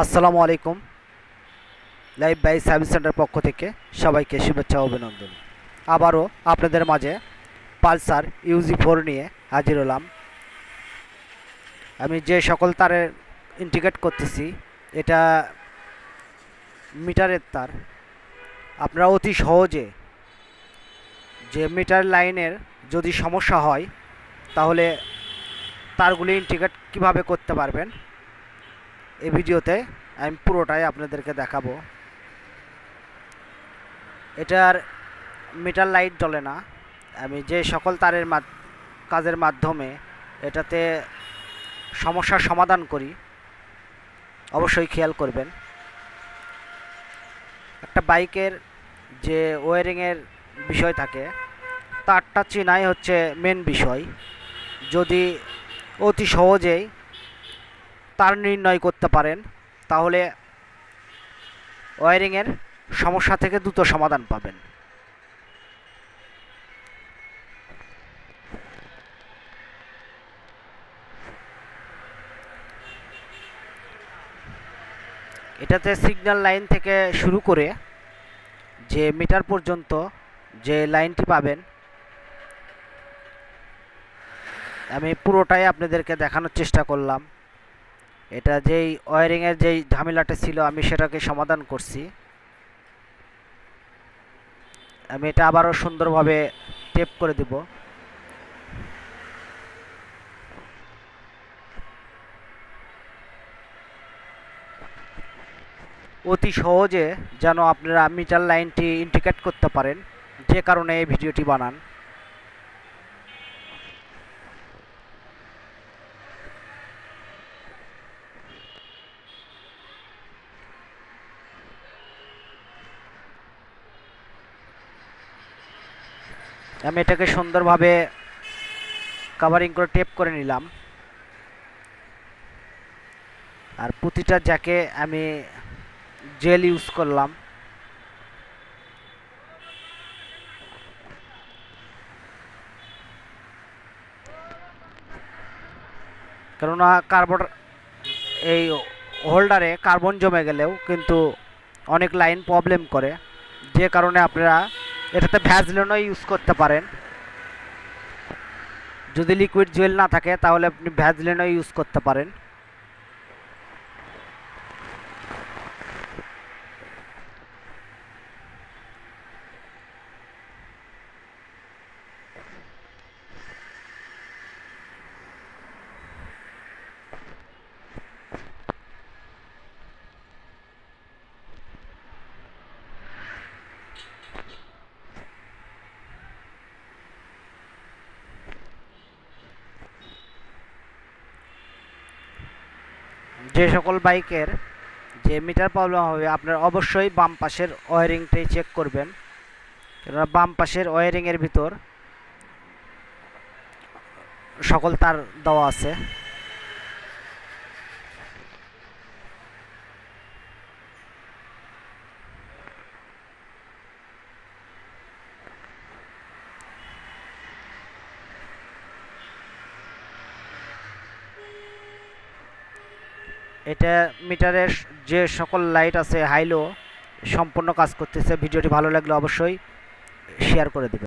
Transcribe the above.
আসসালামু আলাইকুম। Live by service centre পক্ষ থেকে সবাইকে শুভেচ্ছা অভিনন্দন। আবারও আপনাদের মাঝে পালসার ইউজি ফোর নিয়ে হাজির হলাম। আমি যে সকল তারের ইন্টিগ্রেট করতেছি, এটা মিটারের তার। আপনারা অতি সহজে যে মিটার লাইনের যদি সমস্যা হয়, তাহলে তারগুলি ইন্টিগ্রেট কীভাবে করতে পারবেন? এই ভিডিওতে আমি পুরোটাই আপনাদেরকে দেখাবো। এটার মিটার লাইট জ্বলে না। আমি যে সকল তারের কাজের মাধ্যমে এটাতে সমস্যার সমাধান করি, অবশ্যই খেয়াল করবেন। একটা বাইকের যে ওয়ারিংয়ের বিষয় থাকে, তারটা চেনাই হচ্ছে মেন বিষয়। যদি অতি সহজেই তার নির্ণয় করতে পারেন, তাহলে ওয়ারিংয়ের সমস্যা থেকে দ্রুত সমাধান পাবেন। এটাতে সিগন্যাল লাইন থেকে শুরু করে যে মিটার পর্যন্ত যে লাইনটি পাবেন, আমি পুরোটাই আপনাদেরকে দেখানোর চেষ্টা করলাম। এটা যেই ওয়ারিংয়ের যেই ঝামেলাটা ছিল, আমি সেটাকে সমাধান করছি। আমি এটা আবারও সুন্দরভাবে টেপ করে দিব। অতি সহজে যেন আপনারা মিটার লাইনটি ইন্ডিকেট করতে পারেন, যে কারণে এই ভিডিওটি বানান। আমি এটাকে সুন্দরভাবে কাভারিং করে টেপ করে নিলাম। আর প্রতিটা জ্যাকে আমি জেল ইউজ করলাম। কেননা কার্বন এই হোল্ডারে কার্বন জমে গেলেও কিন্তু অনেক লাইন প্রবলেম করে। যে কারণে আপনারা এটাতে ভ্যাজলিনও ইউজ করতে পারেন। যদি লিকুইড জুয়েল না থাকে, তাহলে আপনি ভ্যাজলিনও ইউজ করতে পারেন। যে সকল বাইকের যে মিটার প্রবলেম হবে, আপনার অবশ্যই বাম পাশের ওয়ারিংটাই চেক করবেন। কেননা বাম পাশের ওয়ারিংয়ের ভিতর সকল তার দেওয়া আছে। এটা মিটারের যে সকল লাইট আছে, হাইলো, সম্পূর্ণ কাজ করতেছে। ভিডিওটি ভালো লাগলে অবশ্যই শেয়ার করে দেবেন।